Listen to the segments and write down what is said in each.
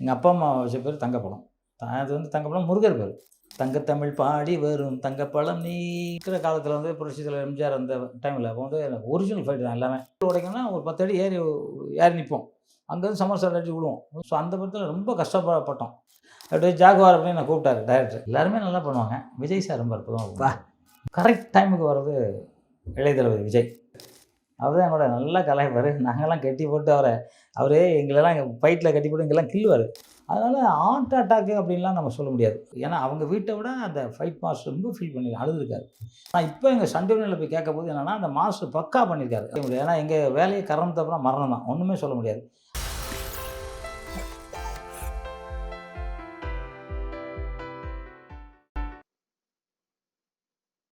எங்கள் அப்பா அம்மா வச்ச பேர் தங்கப்பழம். அது வந்து தங்கப்பழம் முருகர் பேர். தங்கத்தமிழ் பாடி வரும் தங்கப்பழம் நீக்கிற காலத்தில் வந்து புரட்சி எம்ஜிஆர் அந்த டைமில் அப்போ வந்து எனக்கு ஒரிஜினல் ஃபைட் தான் எல்லாமே. உடைக்கணும்னா ஒரு பத்து அடி ஏறி ஏறி நிற்போம் அங்கேருந்து சமர்சல் அடிச்சு விடுவோம். ஸோ அந்த படத்தில் ரொம்ப கஷ்டப்பட்டோம் அப்படியே ஜாகுவார் அப்படின்னு நான் கூப்பிட்டாரு டைரக்டர் எல்லாருமே நல்லா பண்ணுவாங்க. விஜய் சார் ரொம்ப அற்புதம் கரெக்ட் டைமுக்கு வர்றது இளைய தளபதி விஜய். அவர் தான் என்னோட நல்லா கலாய்ப்பார். நாங்கள்லாம் கட்டி போட்டு அவரை அவரே எங்களெல்லாம் ஃபைட்டில் கட்டி போட்டு எங்கெல்லாம் கில்லுவார் அதனால் ஹார்ட் அட்டாக்கு அப்படின்லாம் நம்ம சொல்ல முடியாது. ஏன்னா அவங்க வீட்டை விட அந்த ஃபைட் மாஸ்டர் ரொம்ப ஃபீல் பண்ணி அழுதுருக்காரு. ஆனால் இப்போ எங்கள் சண்டேனில் போய் கேட்க போது என்னென்னா அந்த மாஸ்டர் பக்கா பண்ணியிருக்காரு ஏன்னா எங்கள் வேலையை கரணத்தை அப்புறம் மரணம் தான். ஒன்றுமே சொல்ல முடியாது.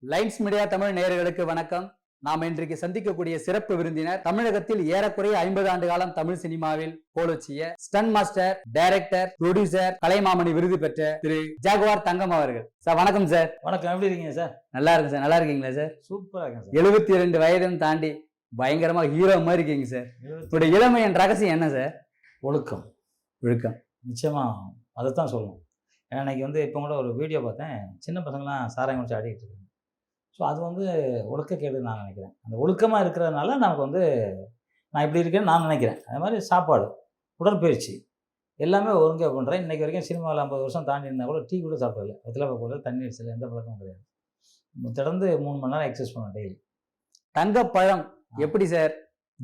லைன்ஸ் மீடியா தமிழ் நேயர்களுக்கு வணக்கம். நாம் இன்றைக்கு சந்திக்கக்கூடிய சிறப்பு விருந்தினர் தமிழகத்தில் ஏறக்குறைய ஐம்பது ஆண்டு காலம் தமிழ் சினிமாவில் கோலோச்சிய stunt master director producer Kalaimamani விருது பெற்ற திரு ஜாகுவார் தங்கம் அவர்கள். சார் வணக்கம் சார். வணக்கம். எப்படி இருக்கீங்க சார்? நல்லா இருக்கு சார். நல்லா இருக்கீங்களா சார்? சூப்பராக இருக்கேன் எழுபத்தி இரண்டு வயதும் தாண்டி பயங்கரமா ஹீரோ மாதிரி இருக்கீங்க சார். உங்களுடைய இளமையின் ரகசியம் என்ன சார்? ஒழுக்கம். ஒழுக்கம். நிச்சயமாக அதை தான் சொல்லணும் ஏன்னா இன்னைக்கு வந்து இப்போ கூட ஒரு வீடியோ பார்த்தேன். சின்ன பசங்களாம் சாராயம் குடிச்சு ஆடிக்கிட்டு இருக்காங்க. ஸோ அது வந்து ஒழுக்கக்கேடுன்னு நான் நினைக்கிறேன். அந்த ஒழுக்கமாக இருக்கிறதுனால நமக்கு வந்து நான் இப்படி இருக்கேன்னு நான் நினைக்கிறேன். அது மாதிரி சாப்பாடு உடற்பயிற்சி எல்லாமே ஒழுங்காக பண்ணுறேன் இன்றைக்கி வரைக்கும் சினிமாவில் ஐம்பது வருஷம் தாண்டி இருந்தால் கூட டீ கூட சாப்பிடல வெத்தலை கூட தண்ணி அடிச்சல எந்த பழக்கமும் கிடையாது. தொடர்ந்து மூணு மணி நேரம் எக்ஸசைஸ் பண்ணுவேன் டெய்லி தங்கப்பழம் எப்படி சார்?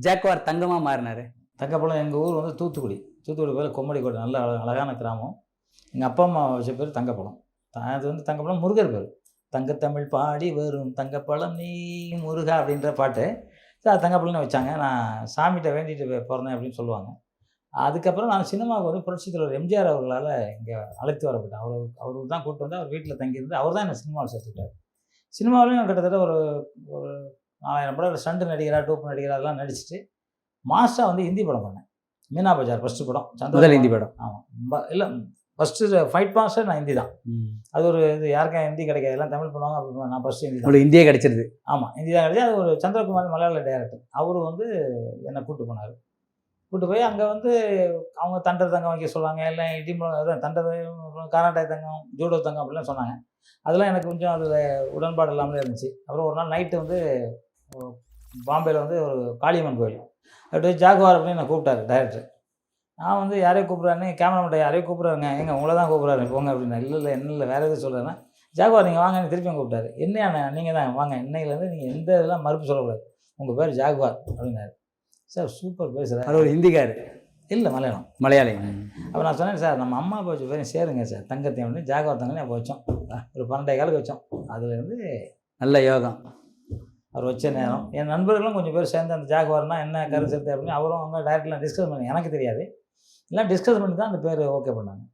ஜாக்குவார் தங்கமா மாறினாரு? தங்கப்பழம் எங்கள் ஊர் வந்து தூத்துக்குடி. தூத்துக்குடி பேர் கொம்மடி கோட்டை. நல்ல அழ- அழகான கிராமம். எங்கள் அப்பா அம்மா வச்ச பேர் தங்கப்பழம். அது வந்து தங்கப்பழம் முருகர் பேர். தங்கத்தமிழ் பாடி வரும் தங்கப்பழம் நீ முருகா அப்படின்ற பாட்டு. அது தங்கப்பழம்னு வச்சாங்க. நான் சாமிகிட்ட வேண்டிட்டு பிறந்தேன் அப்படின்னு சொல்லுவாங்க. அதுக்கப்புறம் நான் சினிமாவுக்கு வந்து புரட்சித் தலைவர் எம்ஜிஆர் அவர்களால் இங்கே அழைத்து வரப்பட்டேன். அவர் அவர் தான் கூப்பிட்டு வந்து அவர் வீட்டில் தங்கியிருந்து அவர் தான் என்னை சினிமாவில் சேர்த்துக்கிட்டார். சினிமாவிலையும் கிட்டத்தட்ட ஒரு ஒரு நாலாயிரம் படம் ஸ்டண்ட் நடிகரா டூப் நடிகரா அதெல்லாம் நடிச்சிட்டு மாஸ்டராக வந்து ஹிந்தி படம் பண்ணேன். மீனா பஜார் ஃபஸ்ட்டு படம் முதல் ஹிந்தி படம். ஆமாம் இல்லை ஃபஸ்ட்டு ஃபைட் மாஸ்டர் நான் ஹிந்தி தான். அது ஒரு இது யாருக்கும் ஹிந்தி கிடைக்காது. எல்லாம் தமிழ் பண்ணுவாங்க அப்படி நான் ஃபஸ்ட்டு ஹிந்தி தான். உங்களுக்கு இந்தியா கிடைச்சிருது. ஆமாம் ஹிந்தி தான் கிடையாது அது ஒரு சந்திரகுமார் மலையாள டைரக்டர் அவர் வந்து என்னை கூப்பிட்டு போனார். கூப்பிட்டு போய் அங்கே வந்து அவங்க தண்டர் தங்கம் வைக்க சொல்லுவாங்க. எல்லாம் இடி அதான் தண்டர் காராட்டாய் தங்கம் ஜூடோ தங்கம் அப்படிலாம் சொன்னாங்க. அதெல்லாம் எனக்கு கொஞ்சம் அதில் உடன்பாடு இல்லாமலே இருந்துச்சு. அப்புறம் ஒரு நாள் நைட்டு வந்து பாம்பேயில் வந்து ஒரு காளியம்மன் கோயில். அப்படியே ஜாகுவார் அப்படின்னு நான் கூப்பிட்டாரு டைரக்டர் நான் வந்து யாரையோ கூப்பிட்றாருன்னு கேமராமேன் யாரையோ கூப்பிட்றாருங்க. எங்க உங்களை தான் கூப்பிட்றாரு. போங்க அப்படின்னா. இல்லை இல்லை என்ன இல்லை வேறு எதுவும் சொல்கிறேன்னா ஜாகுவார் நீங்கள் வாங்கன்னு திருப்பியும் கூப்பிட்டாரு. என்னையா நீங்கள் தான் வாங்க. இன்னையிலேருந்து நீங்கள் எந்த இதெல்லாம் மறுப்பு சொல்லக்கூடாது. உங்கள் பேர் ஜாகுவார். அப்படின்னாரு. சார் சூப்பர் பேசுகிறேன் அது ஒரு ஹிந்திக்காரு. இல்லை மலையாளம். மலையாளி. அப்போ நான் சொன்னேன் சார் நம்ம அம்மா அப்பா வச்ச பேரும் சேருங்க சார். தங்கத்தையும் அப்படின்னு ஜாகுவார் தங்கன்னு அப்போ வச்சோம். ஒரு பன்னெண்டே காலுக்கு வச்சோம். அதுலேருந்து நல்ல யோகம். அவர் வச்ச நேரம். என் நண்பர்களும் கொஞ்சம் பேர் சேர்ந்து அந்த ஜாகுவார்னா என்ன கருத்து அப்படின்னு அவரும் அவங்க டைரக்ட்லாம் டிஸ்கஸ் பண்ணி எனக்கு தெரியாது. எல்லாம் டிஸ்கஸ் பண்ணி தான் அந்த பேர் ஓகே பண்ணாங்க.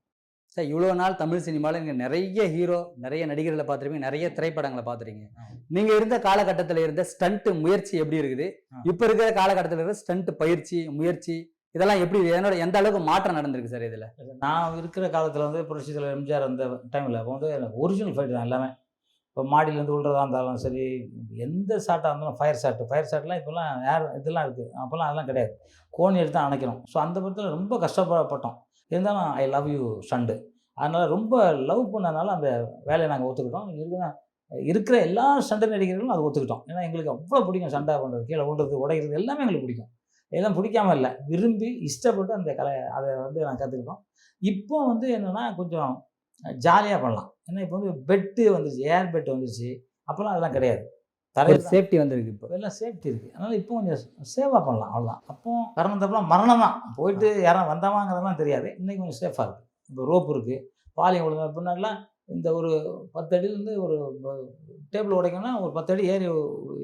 சார் இவ்வளோ நாள் தமிழ் சினிமாவில் நீங்கள் நிறைய ஹீரோ நிறைய நடிகர்களை பார்த்துருப்பீங்க நிறைய திரைப்படங்களை பார்த்துருக்கீங்க. நீங்கள் இருந்த காலகட்டத்தில் இருந்த ஸ்டண்ட் முயற்சி எப்படி இருக்குது. இப்போ இருக்கிற காலகட்டத்தில் இருக்கிற ஸ்டண்ட் பயிற்சி முயற்சி இதெல்லாம் எப்படி என்னோட எந்த அளவுக்கு மாற்றம் நடந்திருக்கு சார் இதில்? நான் இருக்கிற காலத்தில் வந்து புரட்சி தலைவர் எம்ஜிஆர் அந்த டைமில் அப்போ வந்து ஒரிஜினல் ஃபைட் தான் எல்லாமே. இப்போ மாடியிலேருந்து விழுறதா இருந்தாலும் சரி எந்த ஷாட்டாக இருந்தாலும் ஃபயர் ஷாட்டு ஃபயர் ஷாட்லாம் இப்போல்லாம் யார் இதெல்லாம் இருக்குது அப்போல்லாம் அதெல்லாம் கிடையாது. கோணி எடுத்து தான் அணைக்கணும் ஸோ அந்த படத்தில் ரொம்ப கஷ்டப்பட்டோம் இருந்தாலும் ஐ லவ் யூ சண்டு அதனால் ரொம்ப லவ் பண்ணதுனால அந்த வேலையை நாங்கள் ஒத்துக்கிட்டோம். இருக்குன்னா இருக்கிற எல்லா சண்டை நடிகர்களும் அதை ஒத்துக்கிட்டோம். ஏன்னா எங்களுக்கு அவ்வளோ பிடிக்கும் சண்டை பண்ணுறது. கீழே விழுறது உடைகிறது எல்லாமே எங்களுக்கு பிடிக்கும். எல்லாம் பிடிக்காம இல்லை. விரும்பி இஷ்டப்பட்டு அந்த கலை அதை வந்து நான் கற்றுக்கிட்டோம் இப்போ வந்து என்னென்னா கொஞ்சம் ஜாலியாக பண்ணலாம். ஏன்னா இப்போ வந்து பெட்டு வந்துருச்சு ஏர் பெட் வந்துருச்சு அப்போல்லாம் அதெல்லாம் கிடையாது. தரையில் சேஃப்டி வந்திருக்கு இப்போ. எல்லாம் சேஃப்டி இருக்குது அதனால் இப்போ கொஞ்சம் சேவாக பண்ணலாம். அவ்வளோதான் அப்போ பிறந்தப்பெல்லாம் மரணம் தான். போயிட்டு யாரும் வந்தாவாங்கிறதெல்லாம் தெரியாது. இன்றைக்கி கொஞ்சம் சேஃபாக இருக்குது இப்போ ரோப் இருக்குது பாலியம் விழுங்க பின்னாடிலாம் இந்த ஒரு பத்து அடியிலேருந்து ஒரு டேபிள் உடைக்கணும்னா ஒரு பத்து அடி ஏறி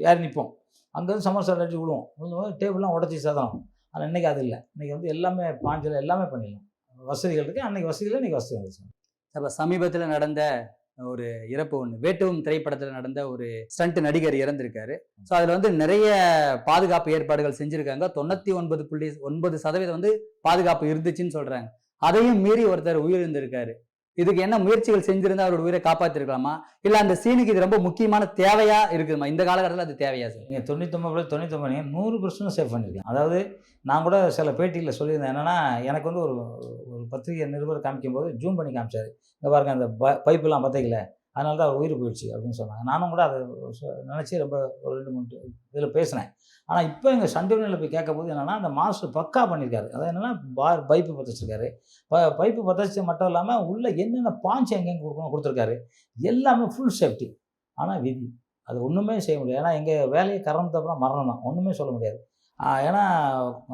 ஏறி நிற்போம் அங்கேருந்து சமோசா அடிச்சு விடுவோம். விழுந்தபோது டேபிள்லாம் உடச்சி சதனம். ஆனால் இன்றைக்கி அது இல்லை. இன்றைக்கி வந்து எல்லாமே பாஞ்சில் எல்லாமே பண்ணிடலாம். வசதிகள் இருக்குது அன்றைக்கி வசதியில் இன்றைக்கி வசதி வந்துச்சு. அப்போ சமீபத்தில் நடந்த ஒரு இறப்பு ஒன்று வேட்டுவம் திரைப்படத்தில் நடந்த ஒரு ஸ்டண்ட் நடிகர் இறந்திருக்காரு. ஸோ அதில் வந்து நிறைய பாதுகாப்பு ஏற்பாடுகள் செஞ்சுருக்காங்க. தொண்ணூற்றி ஒன்பது புள்ளி ஒன்பது சதவீதம் வந்து பாதுகாப்பு இருந்துச்சுன்னு சொல்கிறாங்க அதையும் மீறி ஒருத்தர் உயிரிழந்திருக்காரு. இதுக்கு என்ன முயற்சிகள் செஞ்சிருந்தா அவரோட உயிரை காப்பாத்திருக்கலாமா? இல்ல அந்த சீனுக்கு இது ரொம்ப முக்கியமான தேவையா இருக்குதுமா? இந்த காலகட்டத்தில் அது தேவையா சார்? நீங்கள் தொண்ணூத்தொம்பது தொண்ணூத்தொம்பது நூறு பர்சன்ட் சேவ் பண்ணியிருக்கேன் அதாவது நான் கூட சில பேட்டியில் சொல்லியிருந்தேன் என்னென்னா எனக்கு வந்து ஒரு ஒரு பத்திரிகை நிருபர் காமிக்கும்போது ஜூம் பண்ணி காமிச்சாரு. இங்கே பாருங்க அந்த ப பைப்பெல்லாம் பார்த்தீங்களே அதனால தான் அவர் உயிர் போயிடுச்சு அப்படின்னு சொன்னாங்க. நானும் கூட அதை நினச்சி ரொம்ப ஒரு ரெண்டு மூணு இதில் பேசினேன். ஆனால் இப்போ எங்கள் சண்டூனில் போய் கேட்கும்போது என்னென்னா அந்த மாஸ்டர் பக்கா பண்ணியிருக்காரு. அது என்னென்னா பார் பைப்பு பற்றிச்சிருக்காரு ப பைப்பு பற்ற மட்டும் இல்லாமல் உள்ளே என்னென்ன பாஞ்சு எங்கெங்கே கொடுக்கணும் கொடுத்துருக்காரு. எல்லாமே ஃபுல் சேஃப்டி ஆனால் விதி. அது ஒன்றுமே செய்ய முடியாது. ஏன்னா எங்கள் வேலையை கறந்தது அப்புறம் மரணம் தான் ஒன்றுமே சொல்ல முடியாது. ஏன்னா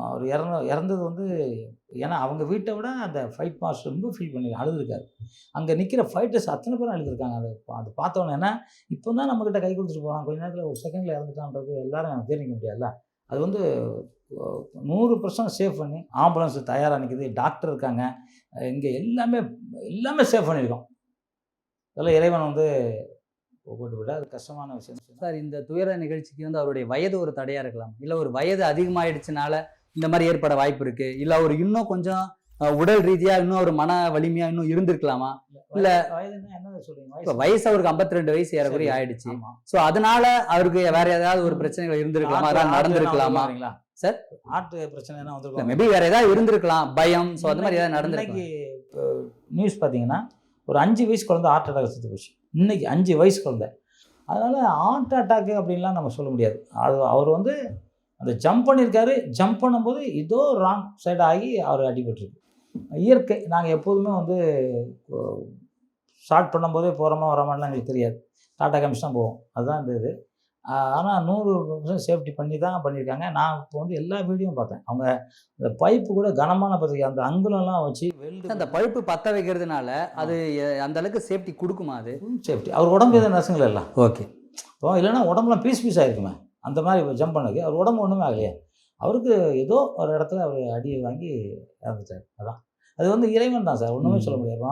அவர் இறந்த இறந்தது வந்து ஏன்னா அவங்க வீட்டை விட அந்த ஃபைட் மாஸ்டர் ரொம்ப ஃபீல் பண்ணி அழுதுருக்காரு. அங்கே நிற்கிற ஃபைட்டர்ஸ் அத்தனை பேரும் அழுதுருக்காங்க. அதை அது பார்த்தோன்னே ஏன்னா இப்போ தான் நம்மக்கிட்ட கை கொடுத்துட்டு போகிறான் கொஞ்ச நேரத்தில் ஒரு செகண்டில் இறந்துட்டான்றது எல்லாரும் தெரிவிக்க முடியாதுல்ல? அது வந்து நூறு பர்சன்ட் சேஃப் பண்ணி ஆம்புலன்ஸ் தயாராக நிற்கிது டாக்டர் இருக்காங்க. இங்கே எல்லாமே எல்லாமே சேஃப் பண்ணியிருக்கோம். அதெல்லாம் இறைவன் வந்து போட்டு விட அது கஷ்டமான விஷயம். சார் இந்த துயர நிகழ்ச்சிக்கு வந்து அவருடைய வயது ஒரு தடையா இருக்கலாம். இல்ல ஒரு வயது அதிகமாயிடுச்சுனால இந்த மாதிரி ஏற்பட வாய்ப்பு இருக்கு. இல்ல அவர் இன்னும் கொஞ்சம் உடல் ரீதியா இன்னும் ஒரு மன வலிமையா இன்னும் இருந்திருக்கலாமா? இல்ல. இப்ப வயசு. அவருக்கு 52 வயசு ஏறக்குறைய. ஆயிடுச்சு. சோ அதனால அவருக்கு வேற ஏதாவது ஒரு பிரச்சனைகள் இருந்திருக்கலாமா? அதான் நடந்திருக்கலாமா? சார்? ஆட்டு பிரச்சனை மேபி வேற ஏதாவது இருந்திருக்கலாம். பயம். சோ அந்த மாதிரி ஏதாவது நடந்திருக்கலாம். இன்னைக்கு நியூஸ் பார்த்தீங்கன்னா ஒரு அஞ்சு வயசு குழந்தை ஹார்ட் அட்டாக் செத்து போச்சு. இன்னைக்கு அஞ்சு வயசு குழந்தை. அதனால் ஹார்ட் அட்டாக்கு அப்படின்லாம் நம்ம சொல்ல முடியாது. அது அவர் வந்து அந்த ஜம்ப் பண்ணியிருக்காரு ஜம்ப் பண்ணும்போது ஏதோ ராங் சைடு ஆகி அவர் அடிபட்டுருக்கு. இயற்கை நாங்கள் எப்போதுமே வந்து ஸ்டார்ட் பண்ணும்போதே போகிறோமா வரோமான்லாம் எங்களுக்கு தெரியாது. டாட்டா கமிஷன் போவோம். அதுதான் இந்த இது. ஆனால் நூறு பர்சன்ட் சேஃப்டி பண்ணி தான் பண்ணியிருக்காங்க நான் இப்போ வந்து எல்லா வீடியோவும் பார்த்தேன். அவங்க இந்த பைப்பு கூட கனமான பத்திரிக்கை அந்த அங்குலம்லாம் வச்சு வெல்டு அந்த பழுப்பு பத்த வைக்கிறதுனால அது அந்த அளவுக்கு சேஃப்டி கொடுக்குமா அது? சேஃப்டி அவர் உடம்பு எதுவும் நசுங்கள இல்லை ஓகே. இப்போ இல்லைன்னா உடம்புலாம் பீஸ் பீஸ் ஆயிருக்குமே. அந்த மாதிரி ஜம்ப் பண்ணக்கு அவர் உடம்பு ஒன்றுமே ஆகலையே. அவருக்கு ஏதோ ஒரு இடத்துல அவர் அடியை வாங்கி இறந்துட்டார். அதான். அது வந்து இறைவன் தான் சார். ஒன்றுமே சொல்ல முடியாது.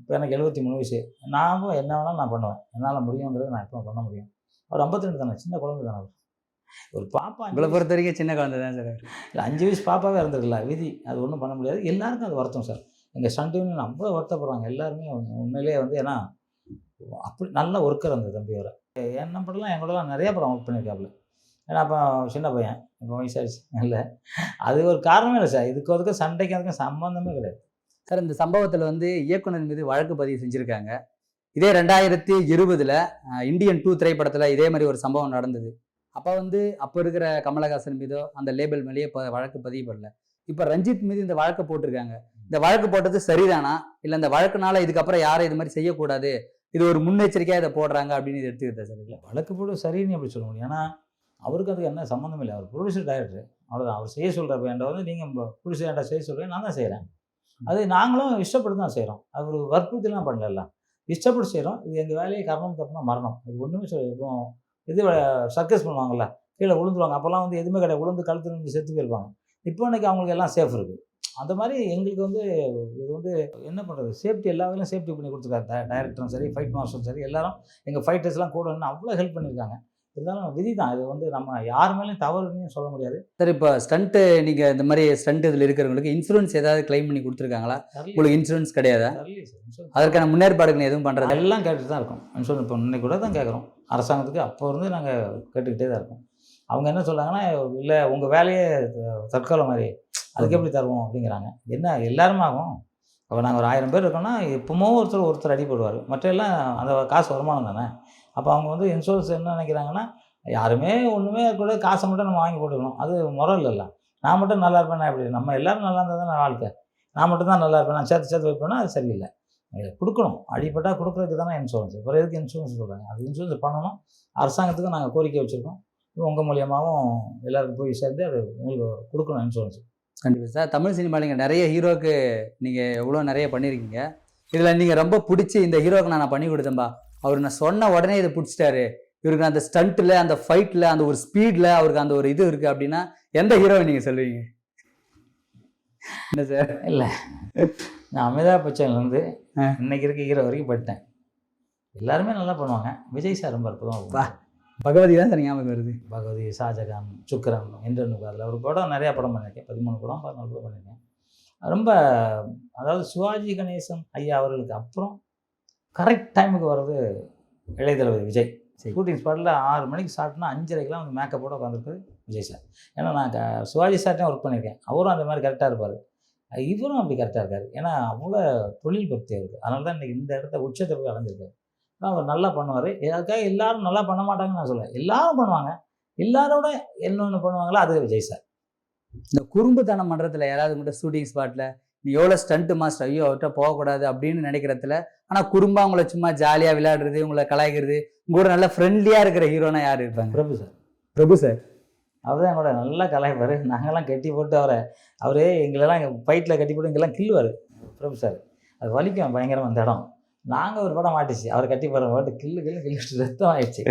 இப்போ எனக்கு எழுபத்தி மூணு வயசு. நானும் என்ன வேணாலும் நான் பண்ணுவேன். என்னால் முடியுங்கிறது நான் எப்போ பண்ண முடியும். அவர் 52 தானே சின்ன குழந்தை தானே அவர். ஒரு பாப்பா உங்களை பொறுத்த வரைக்கும் சின்ன குழந்தை தான் சார். இல்ல, அஞ்சு வயசு பாப்பாவே இறந்துருக்கல விதி. அது ஒன்றும் பண்ண முடியாது. எல்லாருக்கும் அது வருத்தம் சார். எங்கள் சன் யூனியன் அவ்வளோ வருத்தப்படுறாங்க. எல்லாருமே உண்மை- உண்மையிலேயே வந்து ஏன்னா அப்படி நல்ல ஒர்க்கர் அந்த தம்பி வர என் நம்பர்லாம் என் கூடலாம் நிறைய படம் ஒர்க் பண்ணியிருக்காப்புல ஏன்னா அப்போ சின்ன பையன் இப்போ வயசாச்சு இல்லை அது ஒரு காரணமே இல்லை சார். இதுக்கு அதுக்கு சண்டைக்கு அதுக்கும் சம்மந்தமே கிடையாது. சார் இந்த சம்பவத்தில் வந்து இயக்குனர் மீது வழக்கு பதிவு செஞ்சுருக்காங்க. இதே ரெண்டாயிரத்தி இருபதுல இந்தியன் டூ திரைப்படத்தில் இதே மாதிரி ஒரு சம்பவம் நடந்தது. அப்போ வந்து அப்போ இருக்கிற கமலஹாசன் மீதோ அந்த லேபிள் மேலேயே இப்போ வழக்கு பதிவு பண்ணல இப்போ ரஞ்சித் மீது இந்த வழக்கு போட்டிருக்காங்க. இந்த வழக்கு போட்டது சரிதானா? இல்லை இந்த வழக்குனால இதுக்கப்புறம் யாரும் இது மாதிரி செய்யக்கூடாது? இது ஒரு முன்னெச்சரிக்கையாக இதை போடுறாங்க அப்படின்னு இது எடுத்துக்கிட்டேன் சார் இல்லை வழக்கு போட்டு சரின்னு அப்படி சொல்ல முடியும்? ஏன்னா அவருக்கு அதுக்கு என்ன சம்மந்தம் இல்லை. அவர் ப்ரொடியூசர் டைரக்டர் அவ்வளோதான் அவர் செய்ய சொல்கிறப்ப என்ற வந்து நீங்கள் ப்ரொடியூசர் ஏன்டா செய்ய சொல்கிறேன் நான் தான் செய்கிறேன் அது நாங்களும் இஷ்டப்பட்டு தான் செய்கிறோம் அவர் வற்புறுத்திலாம் பண்ணல இஷ்டப்பட்டு செய்கிறோம் இது எங்கள் வேலையை கர்மம் தப்புனா மரணம். இது ஒன்றுமே சொல்ல இப்போ இது சர்க்கஸ் பண்ணுவாங்கல்ல கீழே விழுந்துருவாங்க. அப்போல்லாம் வந்து எதுவுமே கிடையாது. உளுந்து கழுத்து நின்று செத்து போயிருப்பாங்க. இப்போ இன்றைக்கி அவங்களுக்கு எல்லாம் சேஃப் இருக்குது அந்த மாதிரி எங்களுக்கு வந்து இது வந்து என்ன பண்ணுறது சேஃப்டி எல்லா வேலையும் சேஃப்டி பண்ணி கொடுத்துருக்காரு. டைரக்டரும் சரி ஃபைட் மாஸ்டரும் சரி எல்லாரும் எங்கள் ஃபைட்டர்ஸ்லாம் கூட நின்று அவ்வளோ ஹெல்ப் பண்ணியிருக்காங்க இருந்தாலும் விதி தான் இது வந்து நம்ம யார் மேலேயும் தவறுன்னு சொல்ல முடியாது. சார் இப்போ ஸ்டண்ட்டு நீங்கள் இந்த மாதிரி ஸ்டண்ட் இதில் இருக்கிறவங்களுக்கு இன்சூரன்ஸ் ஏதாவது கிளைம் பண்ணி கொடுத்துருக்காங்களா? உங்களுக்கு இன்சூரன்ஸ் கிடையாதா? அதற்கான முன்னேற்பாடுகள் எதுவும் பண்ணுறது எல்லாம் கேட்டுட்டு தான் இருக்கோம். இன்சூரன்ஸ் இப்போ இன்னைக்கு கூட தான் கேட்குறோம் அரசாங்கத்துக்கு அப்போ இருந்து நாங்கள் கேட்டுக்கிட்டே தான் இருக்கோம். அவங்க என்ன சொல்கிறாங்கன்னா இல்லை உங்கள் வேலையே தற்காலம் மாதிரி. அதுக்கு எப்படி தருவோம்? அப்படிங்கிறாங்க. என்ன எல்லாருமே ஆகும். அப்போ நாங்கள் ஒரு ஆயிரம் பேர் இருக்கோம்னா எப்பவுமோ ஒருத்தர் ஒருத்தர் அடிபடுவார் மற்ற எல்லாம் அந்த காசு வருமானம் தானே? அப்போ அவங்க வந்து இன்சூரன்ஸ் என்ன நினைக்கிறாங்கன்னா யாருமே ஒன்றுமே கூட காசை மட்டும் நம்ம வாங்கி போட்டுக்கணும். அது முறை இல்லைல்ல நான் மட்டும் நல்லா இருப்பேன் எப்படி? நம்ம எல்லாரும் நல்லா இருந்தால் தான் வாழ்க்கை? நான் மட்டும் தான் நல்லா இருப்பேன்? நான் சேர்த்து சேர்த்து வைப்பேன்னா அது சரியில்லை. கொடுக்கணும். அடிப்பட்டால் கொடுக்குறதுக்கு தானே இன்சூரன்ஸ் அப்புறம் எதுக்கு இன்சூரன்ஸ் சொல்கிறாங்க அது இன்சூரன்ஸ் பண்ணணும். அரசாங்கத்துக்கு நாங்கள் கோரிக்கை வச்சுருக்கோம். உங்கள் மூலியமாகவும் எல்லாருக்கும் போய் சேர்ந்து அது உங்களுக்கு கொடுக்கணும் இன்சூரன்ஸ் கண்டிப்பாக சார். தமிழ் சினிமாவில் நீங்கள் நிறைய ஹீரோக்கு நீங்கள் எவ்வளோ நிறைய பண்ணியிருக்கீங்க இதில் நீங்கள் ரொம்ப பிடிச்சி இந்த ஹீரோக்கு நான் பண்ணி கொடுத்தேன்பா. அவர் நான் சொன்ன உடனே இதை பிடிச்சிட்டாரு. இவருக்கு அந்த ஸ்டண்ட்டில் அந்த ஃபைட்டில் அந்த ஒரு ஸ்பீடில் அவருக்கு அந்த ஒரு இது இருக்குது அப்படின்னா எந்த ஹீரோவை நீங்கள் சொல்லுவீங்க? என்ன சார் இல்லை. நான் அமிதாப் பச்சன்லேருந்து. இன்னைக்கு இருக்க ஹீரோ வரைக்கும் பட்டேன் எல்லாருமே நல்லா பண்ணுவாங்க. விஜய் சார் ரொம்ப அற்புதமாக. பகவதி தான் சார் ஞாபகம் வருது. பகவதி ஷாஜகான் சுக்கரன் என்றனுக்கு அதில் ஒரு படம் நிறையா படம் பண்ணியிருக்கேன். பதிமூணு படம் பதினாலு படம் பண்ணியிருக்கேன். ரொம்ப அதாவது சிவாஜி கணேசன் ஐயா அவர்களுக்கு அப்புறம் கரெக்ட் டைமுக்கு வர்றது இளைய தளபதி விஜய். சரி. ஷூட்டிங் ஸ்பாட்டில் ஆறு மணிக்கு ஸ்டார்ட்னா அஞ்சரைக்கெலாம் வந்து மேக்கப்போட உட்காந்துருக்குது விஜய் சார் ஏன்னா நான் க- சிவாஜி சார்ட்டையும் ஒர்க் பண்ணியிருக்கேன் அவரும் அந்த மாதிரி கரெக்டாக இருப்பார். இவரும் அப்படி கரெக்டாக இருக்கார். ஏன்னா அவ்வளோ தொழில் பக்தி அவருக்கு. அதனால தான் இன்றைக்கி இந்த இடத்த உச்சத்தை போய் அடைஞ்சிருக்காரு. ஆனால் அவர் நல்லா பண்ணுவார். அதுக்காக எல்லாரும் நல்லா பண்ண மாட்டாங்கன்னு நான் சொல்லுவேன் எல்லாரும் பண்ணுவாங்க. எல்லாரோட என்னொன்று பண்ணுவாங்களோ அது விஜய் சார் இந்த குறும்புத்தனம் மன்றத்தில் யாராவது உங்கள்கிட்ட ஷூட்டிங் ஸ்பாட்டில் நீ எவ்வளோ ஸ்டண்ட் மாஸ்டர் ஐயோ அவர்கிட்ட போகக்கூடாது அப்படின்னு நினைக்கிறதுல ஆனால் குறும்பா உங்களை சும்மா ஜாலியாக விளையாடுறது உங்களை கலாய்க்கிறது உங்க கூட நல்ல ஃப்ரெண்ட்லியாக இருக்கிற ஹீரோனா யார் இருப்பாங்க? பிரபு சார். பிரபு சார். அவர் தான் கூட நல்லா கலாய்ப்பார். நாங்கள்லாம் கட்டி போட்டு அவரை அவரே எங்களெல்லாம் ஃபைட்டில் கட்டி போட்டு இங்கெல்லாம் கில்லுவார் பிரபு சார் அது வலிக்கும் பயங்கரமாக அந்த இடம். நாங்கள் ஒரு படம் மாட்டிச்சு. அவர் கட்டி போகிற பாட்டு கில்லு கில்லு கில்லு ரத்தம் ஆயிடுச்சு.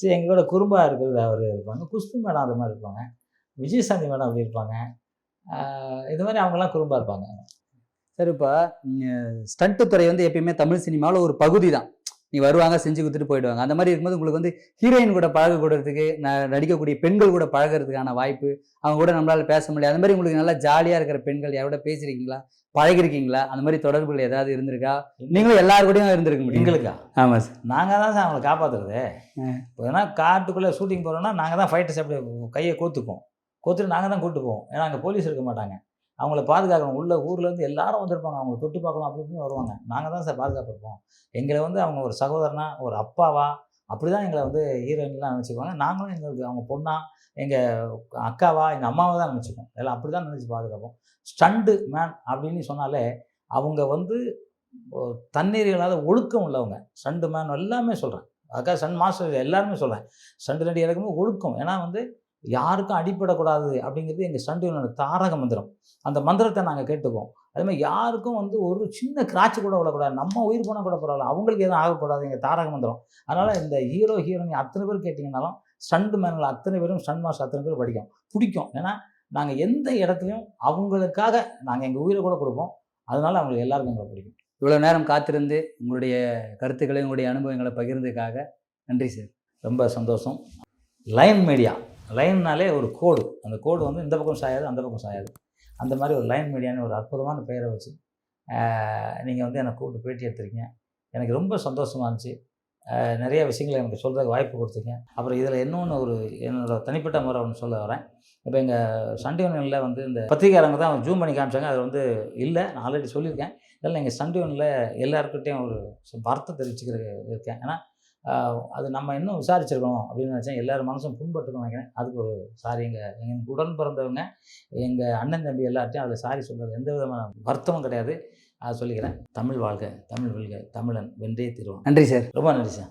சரி எங்கள் கூட குறும்பாக இருக்கிறது அவர் இருப்பாங்க. குஷ்பு மேடம் அது மாதிரி இருப்பாங்க. விஜயசாந்தி மேடம் அப்படி இருப்பாங்க. இது மாதிரி அவங்கெல்லாம் குறும்பாக இருப்பாங்க. சார் இப்போ ஸ்டண்ட் துறை வந்து எப்பயுமே தமிழ் சினிமாவில் ஒரு பகுதி தான் நீ வருவாங்க செஞ்சு கொடுத்துட்டு போயிடுவாங்க. அந்த மாதிரி இருக்கும்போது உங்களுக்கு வந்து ஹீரோயின் கூட பழக கொடுறதுக்கு ந- நடிக்கக்கூடிய பெண்கள் கூட பழகுறதுக்கான வாய்ப்பு அவங்க கூட நம்மளால பேச முடியாது அந்த மாதிரி உங்களுக்கு நல்லா ஜாலியாக இருக்கிற பெண்கள் யாரோட பேசியிருக்கீங்களா பழகிருக்கீங்களா? அந்த மாதிரி தொடர்புகள் ஏதாவது இருந்திருக்கா? நீங்களும் எல்லாரு கூடயும் இருந்திருக்க முடியும். எங்களுக்கா? ஆமாம் சார் நாங்கள் தான் சார் அவங்களை காப்பாற்றுறது. இப்போ ஏன்னா காட்டுக்குள்ளே ஷூட்டிங் போகிறோன்னா நாங்கள் தான் ஃபைட்டர்ஸ் அப்படி கையை கோத்துப்போம். கோத்துட்டு நாங்கள் தான் கூட்டு போவோம். ஏன்னா அங்கே போலீஸ் இருக்க மாட்டாங்க. அவங்கள பாதுகாக்கணும். உள்ள ஊர்லேருந்து எல்லாரும் வந்திருப்பாங்க. அவங்க தொட்டு பார்க்கணும் அப்படி இப்படின்னு வருவாங்க. நாங்கள் தான் சார் பாதுகாப்பு இருப்போம். எங்களை வந்து அவங்க ஒரு சகோதரனா ஒரு அப்பாவா அப்படி தான் எங்களை வந்து ஹீரோயின்லாம் நினச்சிக்குவாங்க. நாங்களும் எங்களுக்கு அவங்க பொண்ணா எங்கள் அக்காவா எங்கள் அம்மாவை தான் நினச்சிப்போம். எல்லாம் அப்படி தான் நினச்சி பாதுகாப்போம். ஸ்டண்டு மேன் அப்படின்னு சொன்னாலே அவங்க வந்து தண்ணீர் இல்லாத ஒழுக்கம் உள்ளவங்க. ஸ்டண்டு மேன் எல்லாமே சொல்கிறேன் அதுக்காக சன் மாஸ்டர் எல்லாருமே சொல்கிறேன் ஸ்டண்டு நடி இறக்கும்போது ஒழுக்கம். ஏன்னா வந்து யாருக்கும் அடிப்படக்கூடாது அப்படிங்கிறது எங்கள் ஸ்டண்டு தாரக மந்திரம். அந்த மந்திரத்தை நாங்கள் கேட்டுக்குவோம். அதே மாதிரி யாருக்கும் வந்து ஒரு சின்ன கிராட்ச் கூட விடக்கூடாது நம்ம உயிர் போனால் கூட பரவாயில்ல. அவங்களுக்கு எதுவும் ஆகக்கூடாது எங்கள் தாரக மந்திரம். அதனால் இந்த ஹீரோ ஹீரோயின் அத்தனை பேர் கேட்டிங்கனாலும் ஸ்டண்ட் மேனில் அத்தனை பேரும் ஸ்டன் மாஸ்டர் அத்தனை பேர் படிக்கும். பிடிக்கும். ஏன்னா நாங்கள் எந்த இடத்துலையும் அவங்களுக்காக நாங்கள் எங்கள் உயிரை கூட கொடுப்போம். அதனால் அவங்களுக்கு எல்லாருக்கும் எங்களை பிடிக்கும். இவ்வளோ நேரம் காத்திருந்து உங்களுடைய கருத்துக்களை உங்களுடைய அனுபவங்களை பகிர்ந்ததுக்காக நன்றி சார். ரொம்ப சந்தோஷம். லைன் மீடியா லைன்னாலே ஒரு கோடு. அந்த கோடு வந்து இந்த பக்கம் சாயாது அந்த பக்கம் சாயாது. அந்த மாதிரி ஒரு லைன் மீடியான்னு ஒரு அற்புதமான பெயரை வச்சு நீங்கள் வந்து என்னை கூப்பிட்டு பேட்டி எடுத்திருக்கீங்க. எனக்கு ரொம்ப சந்தோஷமாக இருந்துச்சு. நிறைய விஷயங்களை எனக்கு சொல்கிறதுக்கு வாய்ப்பு கொடுத்தீங்க. அப்புறம் இதில் இன்னொன்று ஒரு என்னோட தனிப்பட்ட முறை ஒன்று சொல்ல வரேன். இப்போ எங்கள் சண்டே யூனியனில் வந்து இந்த பத்திரிக்கையாளங்க தான் ஜூம் பண்ணி காமிச்சாங்க. அது வந்து இல்லை நான் ஆல்ரெடி சொல்லியிருக்கேன். இதில் எங்கள் சண்டே யூனியனில் எல்லாருக்கிட்டையும் ஒரு வார்த்தை தெரிவிச்சுக்கிற இருக்கேன். ஏன்னா அது நம்ம இன்னும் விசாரிச்சிருக்கணும் அப்படின்னு நினச்சேன். எல்லாரும் மனசும் புண்பட்டுன்னு நினைக்கிறேன். அதுக்கு ஒரு சாரி எங்கள் எங்கள் உடன் பிறந்தவங்க எங்கள் அண்ணன் தம்பி எல்லார்ட்டையும் அதில் சாரி சொல்கிறது எந்த விதமான வருத்தமும் கிடையாது. அதை சொல்லிக்கிறேன். தமிழ் வாழ்க தமிழ் வெல்க தமிழன் வென்றே தீருவான். நன்றி சார். ரொம்ப நன்றி சார்.